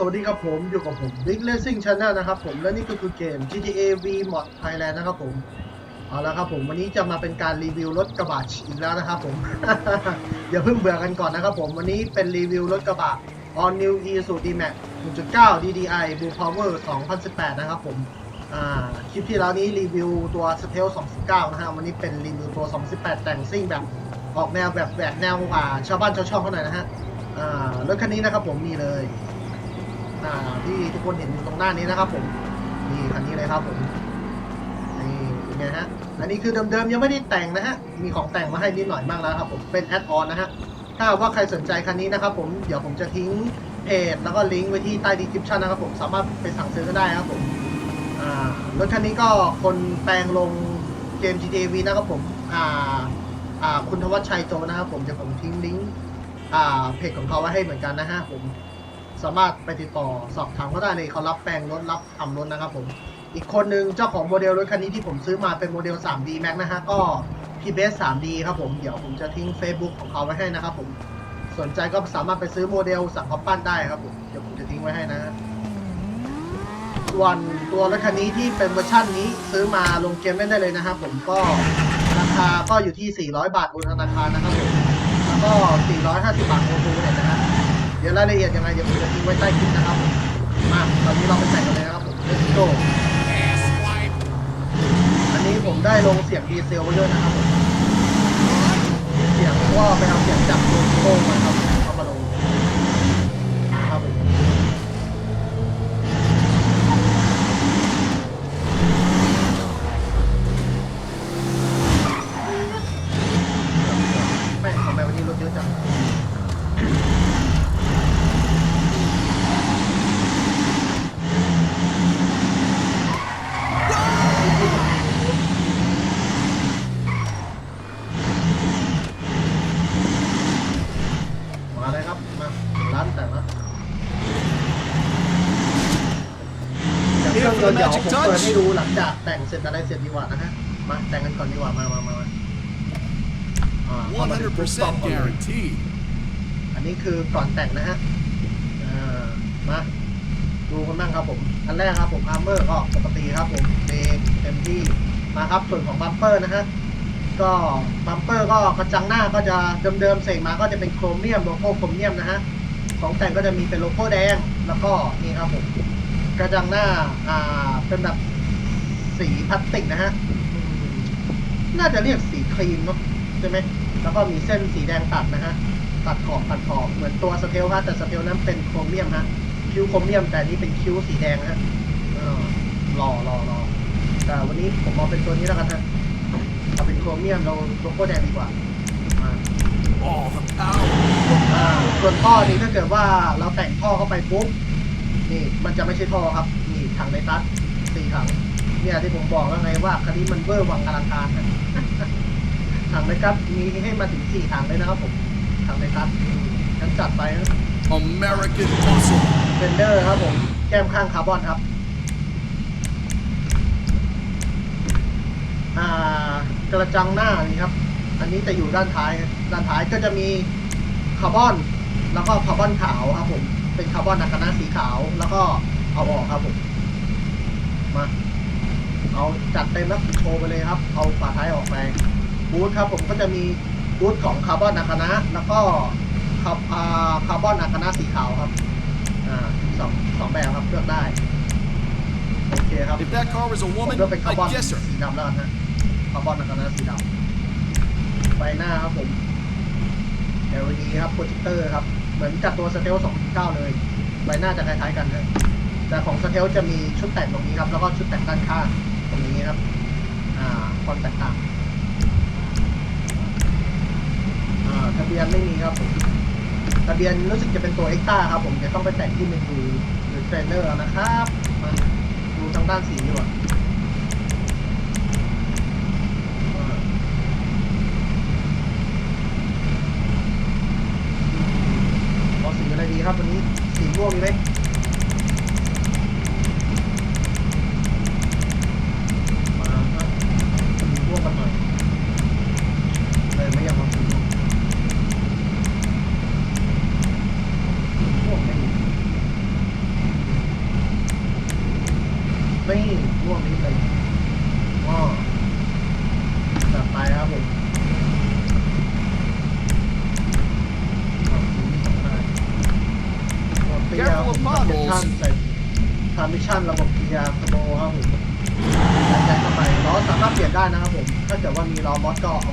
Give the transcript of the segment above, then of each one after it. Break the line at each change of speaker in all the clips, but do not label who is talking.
สวัสดีครับผมอยู่กับผม Big Racing Channel นะครับผมและนี่ก็คือเกม GTA V Mod Thailand นะครับผมเอาละครับผมวันนี้จะมาเป็นการรีวิวรถกระบะอีกแล้วนะครับผม อย่าเพิ่งเบื่อกันก่อนนะครับผมวันนี้เป็นรีวิวรถกระบะ All New Isuzu D-Max 1.9 DDI Blue Power 2018 นะครับผมคลิปที่แล้วนี้รีวิวตัว Stealth 219 นะฮะวันนี้เป็นรีวิวตัว218 แต่งซิ่งแบบออกแนวแบบแหวกแนวกว่าชาวบ้านชาวช่องเขาหน่อยนะฮะรถคันนี้นะครับผมมีเลย อ่าที่ทุกคนเห็นอยู่ตรงหน้านี้นะครับผมนี่คันนี้เลยครับผมนี่เป็นไงฮะอันนี้คือเดิมๆยังไม่ได้แต่งนะฮะมีของแต่งมาให้นิดหน่อยบ้างแล้วครับผมเป็นแอดออนนะฮะถ้าว่าใครสนใจคันนี้นะครับผมเดี๋ยวผมจะทิ้งเพจแล้วก็ลิงก์ไว้ที่ใต้ดีคลิปชันนะครับผมสามารถไปสั่งซื้อก็ได้ครับผมรถคันนี้ก็คนแปลงลงเกม GTV นะครับผมคุณทวัชชัยโตนะครับผมเดี๋ยวผมทิ้งลิงก์เพจของเขาไว้ให้เหมือนกันนะฮะผม สามารถไปติดต่อสอบถามก็ได้เลยเขารับแปลงรถรับทำรถนะครับผม อีกคนนึงเจ้าของโมเดลรถคันนี้ที่ผมซื้อมาเป็นโมเดล 3D Max นะฮะก็พี่เบส 3D ครับผม เดี๋ยวผมจะทิ้ง Facebook ของเขาไว้ให้นะครับผม สนใจก็สามารถไปซื้อโมเดลสั่งเขาปั้นได้ครับผม เดี๋ยวผมจะทิ้งไว้ให้นะส่วนตัวรถคันนี้ที่เป็นเวอร์ชันนี้ซื้อมาลงเกมเล่นได้เลยนะครับผมก็ราคาก็อยู่ที่ 400 บาทบนธนาคารนะครับผม แล้วก็ 450 บาทบนบูเน็ตนะฮะ เดี๋ยวรายละเอียดยังไงเดี๋ยวผมจะทิ้งไว้ใต้คลิปนะครับมาตอนนี้เราไปใส่กันเลยครับผมเลสโตอันนี้ผมได้ลงเสียงดีเซลไว้ด้วยนะครับผมเสียงว่าไปเอาเสียงจับโลโก้มาครับ ยวผมเปิดให้ดูหลังจากแต่งเสร็จอะไรเสร็จดีกว่านะฮะ มาแต่งกันก่อนดีกว่ามามามา
100%
Guarantee อันนี้คือก่อนแต่งนะฮะมาดูกันบ้างครับผม อันแรกครับผมอาร์เมอร์ก็ปกติครับผมเต็มเมที่มาครับส่วนของบัมเปอร์นะฮะก็บัมเปอร์ก็กระจังหน้าก็จะเดิมๆเสกมาก็จะเป็นโครเมียมโลโก้โครเมียมนะฮะของแต่งก็จะมีเป็นโลโก้แดงแล้วก็นี่ครับผม กระจังหน้า อ่า เป็นแบบสีพลาสติกนะฮะ น่าจะเรียกสีครีมเนาะใช่ไหม แล้วก็มีเส้นสีแดงตัดนะฮะ ตัดขอบตัดขอบ เหมือนตัวสเตลฮะแต่สเตลนั้นเป็นโครเมียมฮะ คิ้วโครเมียม แต่นี้เป็นคิ้วสีแดงฮะหล่อหล่อหล่อแต่วันนี้ผมมอาเป็นตัวนี้แล้วกันฮะ เอาเป็นโครเมียมเราโลโก้แดงดีกว่าส่วนท่อนี้ถ้าเกิดว่าเราแต่งท่อเข้าไปปุ๊บ นี่มันจะไม่ใช่พ่อครับ นี่ถังในตัดสี่ถัง เนี่ยที่ผมบอกแล้วไงว่าคดีมันเบอร์วังอลังการถังในตัดมีให้มาถึงสี่ถังเลยนะครับผมถังในตัดงั้นจัดไปนะ
American Muscle
เบนเดอร์ครับผมแก้มข้างคาร์บอนครับกระจังหน้านี่ครับ อันนี้จะอยู่ด้านท้าย ด้านท้ายก็จะมีคาร์บอน แล้วก็คาร์บอนขาวครับผม เป็นคาร์บอนอะคานะสีขาว แล้วก็เอาออกครับผม มา เอาจัดเต็มแล้วโชว์ไปเลยครับ เอาฝาท้ายออกไปบูทครับผมก็จะมีบูทของคาร์บอนอะคานะแล้วก็คาร์คาร์บอนอะคานะสีขาวครับ อ่าสองสองแบบครับเลือกได้ โอเคครับเลือกเป็นคาร์บอนสีดำแล้วนะคาร์บอนอะคานะสีดำไฟหน้าครับผม LED ครับโปรเจคเตอร์ครับ เหมือนกับตัวสเตลสองเก้าเลยใบหน้าจะคล้ายๆกันนะแต่ของสเตลจะมีชุดแต่งตรงนี้ครับ แล้วก็ชุดแต่งด้านข้างตรงนี้ครับอ่าความแตกต่างอ่าทะเบียนไม่มีครับผมทะเบียนรู้สึกจะเป็นตัวเอ็กต้าครับผมจะต้องไปแต่งที่เมนูหรือเทรนเนอร์นะครับดูทางด้านสีดีกว่า ดีครับวันนี้สีม่วงมีไหม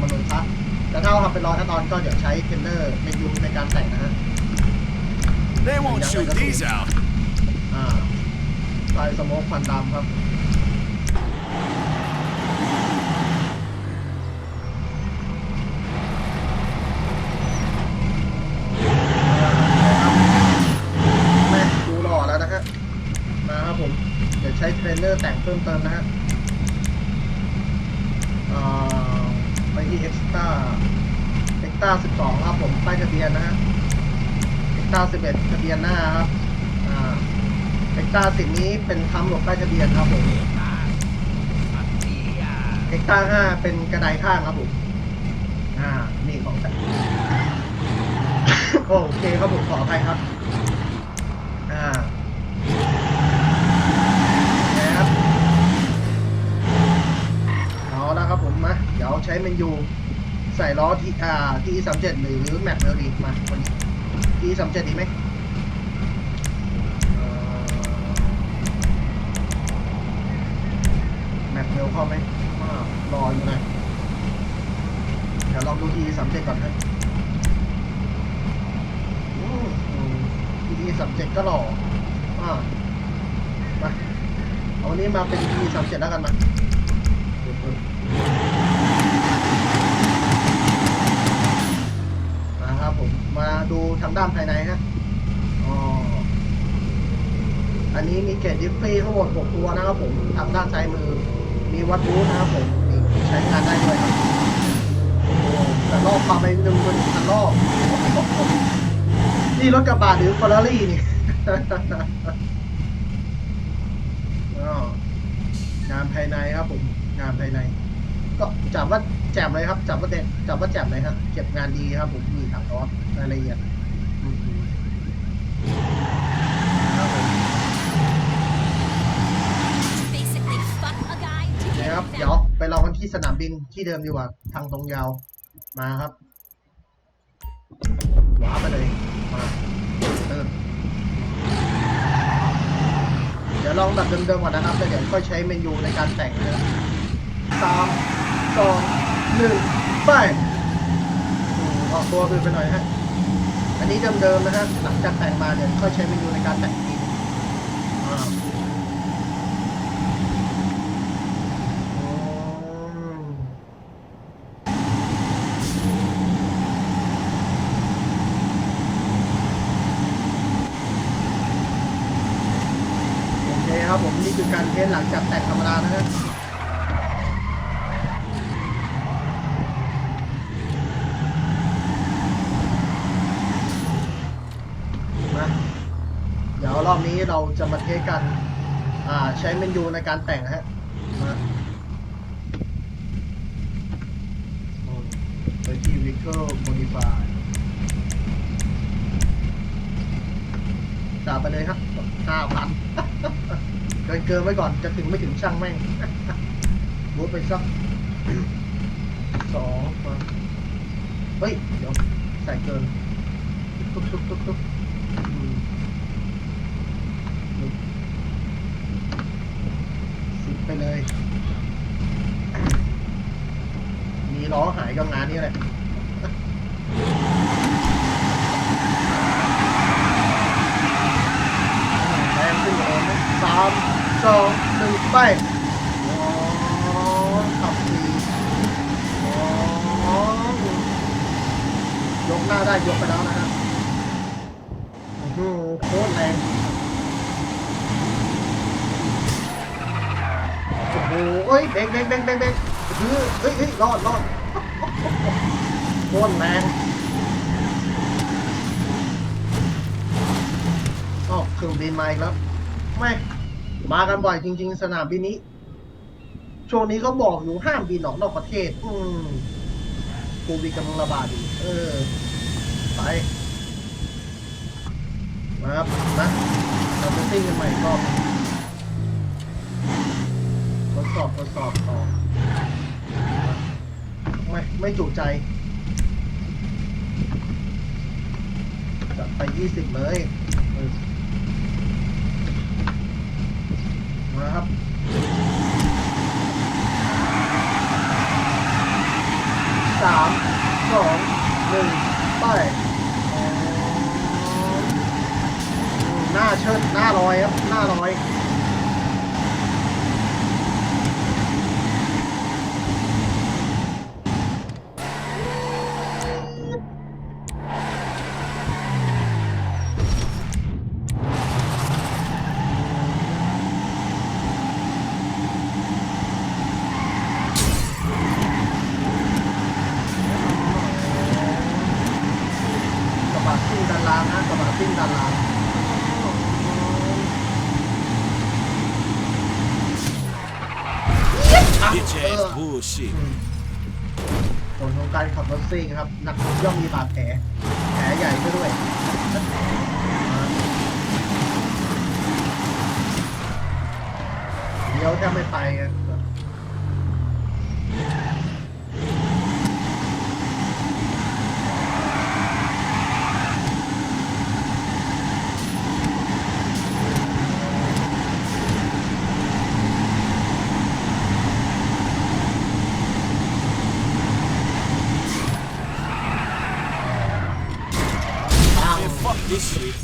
มอสก็เอามาลงทับแต่ถ้าทำเป็นล้อทัตอนก็เดี๋ยวใช้เทรนเนอร์ในยูในการแต่งนะฮะ
They won't shoot these out.
อ่าไฟสโมกควันดำครับแม่ดูหล่อแล้วนะฮะมาครับผม เดี๋ยวใช้เทรนเนอร์แต่งเพิ่มเติมนะฮะอ่าไป ที่เอ็กซ์ต้าเอ็กซ์ต้าสิบสองครับผมป้ายทะเบียนนะฮะเอ็กซ์ต้าสิบเอ็ดทะเบียนหน้าครับอ่าเอ็กซ์ต้าสิบนี้เป็นทำหลบป้ายทะเบียนครับผมเอ็กซ์ต้าห้าเป็นกระไดข้างครับผมอ่านี่ของแต่โอเคครับผมขออภัยครับ อ่านะครับเอาละครับผมมา ใช้เมนยูใส่ล้อที่อ่าที่สามเจ็ดหรือแม็กเมลดีมาวันนี้ที่สามเจ็ดดีไหมแม็กเมลเข้าไหมอ่ารออยู่นะเดี๋ยวลองดูที่สามเจ็ดก่อนนะทีสามเจ็ดก็หล่ออ่ามาเอาวันนี้มาเป็นทีสามเจ็ดแล้วกันมา มาครับผมมาดูทางด้านภายในฮะอ๋ออันนี้มีเกจดิฟฟี่ทั้งหมด6ตัวนะครับผมทางด้านซ้ายมือ มีวัดรูนะครับผมนี่ใช้งานได้ด้วยครับแต่รอบความไปหนึ่งบนพันรอบนี่รถกระบะหรือฟอร์รารี่นี่งานภายในครับผมงานภายใน ก็จับว่า แจ่มเลยครับจับว่าเด็ดจับว่าแจ่มเลยครับ เก็บงานดีครับ ผมมีถังรถรายละเอียดอืมครับผม
Basically, fuck a guy to
นะ
get
ครับ
him
เดี๋ยว
found.
ไปลองกันที่สนามบินที่เดิมดีกว่า ทางตรงยาวมาครับว้าร์ปไปเลยมาเติมเดี๋ยวลองแบบเดิมๆก่อนนะครับแล้วเดี๋ยวค่อยใช้เมนูในการแต่งนะครับสามสอง หนึ่งไปอออกตัวไปหน่อยฮะ อันนี้เดิมๆนะฮะ หลังจากแต่งมาเดี๋ยค่อยใช้เมนูในการแต่งอีกทีหนึ่งอ่าอืมโอเคครับผมนี่คือการเทสหลังจากแต่งธรรมดานะฮะมาเดี๋ยวร อบนี้เราจะมาเทสกันใช้เมนูในการแต่งนะฮะมาไปที่ vehicle modify จ่ายไปเลยครับห้าพันเกินเกินไว้ก่อนจะถึงไม่ถึงช่างแม่งบูทไปสักสองเฮ้ย เดี๋ยว ใส่เกินตุ๊บตุ๊บตุ๊บตุ๊บอืมสิบไป เลย มีล้อหายกับงานนี้แหละแรงขึ้นเลยนะสามสองหนึ่งไปขับสี่ยกหน้าได้ยกไปแล้วนะฮะโอ้โหโคตรแรง โอ้โหเอ้ยเบรกเบรกเบรกเบรกเบรกเฮ้ยเฮ้ยเฮ้ยรอดรอดโคตรแรงอ๋อเครื่องบินมาอีกแล้วไม่มากันบ่อยจริง ๆ สนามบินนี้ ช่วงนี้ก็บอกอยู่ห้ามบินออกนอกประเทศ อืมโควิดกำลังระบาดอยู่เออ ไปมาครับนะเราจะซิ่งกันใหม่รอบ อบทดสอบต่อไม่ไม่จุใจจัดไปยี่สิบเลยมาครับสามสองหนึ่งไปหน้าเชิดหน้าลอยครับ หน้าลอยะซิ่งดันลางนะกระบะซิ่งดันลาง
เออ
ผลของการขับรถซิ่งครับหนักย่อมมีบาดแผลแผลใหญ่ซะด้วยเดี๋ยวแทบไม่ไปกันปัง
Man, fuck this shit.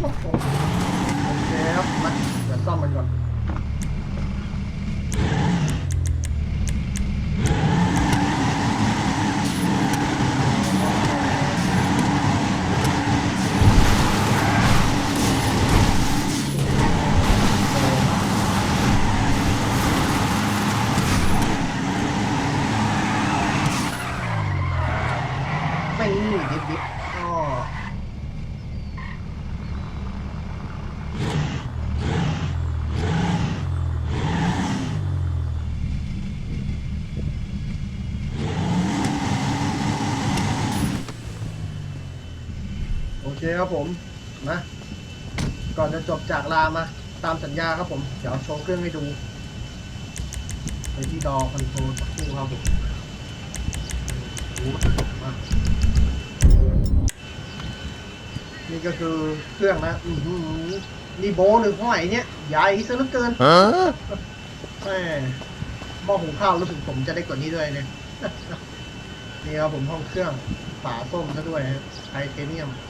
โอ้โหโอเคครับมาเดี๋ยวซ่อมมันก่อน ไม่หนีดิบดิบอ๋อ โอ เคครับผมมาก่อนจะจบจากลามา ตามสัญญาครับผม เดี๋ยวโชว์เครื่องให้ดู ไปที่ดอคอนโทรลสักครู่ครับผมดูมานี่ก็คือเครื่องนะอือหือนี่โบหรือห้อยเนี่ยใหญ่ซะเหลือเกิน
Huh?
แม่หม้อหุงข้าวรู้สึกผมจะได้กว่านี้ด้วยเนี่ยนี่ครับผมห้องเครื่องฝาส้มซะด้วยฮะไทเทเนียมอื้อหือ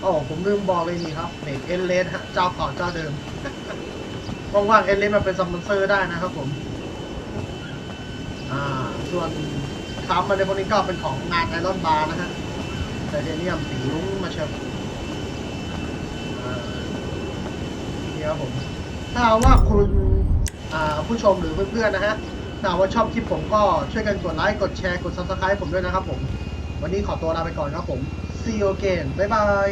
โอ้ผมลืมบอกเลยนี่ครับเบรกเอเลสฮะเจ้าเก่าเจ้าเดิมว่างๆเอเลสมาเป็นสปอนเซอร์ได้นะครับผม อ่า ส่วนคำมาในพวกนี้ก็เป็นของงานไอรอนบาร์นะฮะไทเทเนียมสีรุ้งมาเชียวอ่านี่ครับผม ถ้าว่าคุณอ่าผู้ชมหรือเพื่อนๆนะฮะถ้าว่าชอบคลิปผมก็ช่วยกันกดไลค์ กดแชร์ กด subscribe ผมด้วยนะครับผม วันนี้ขอตัวลาไปก่อนครับผม see you again บ๊ายบาย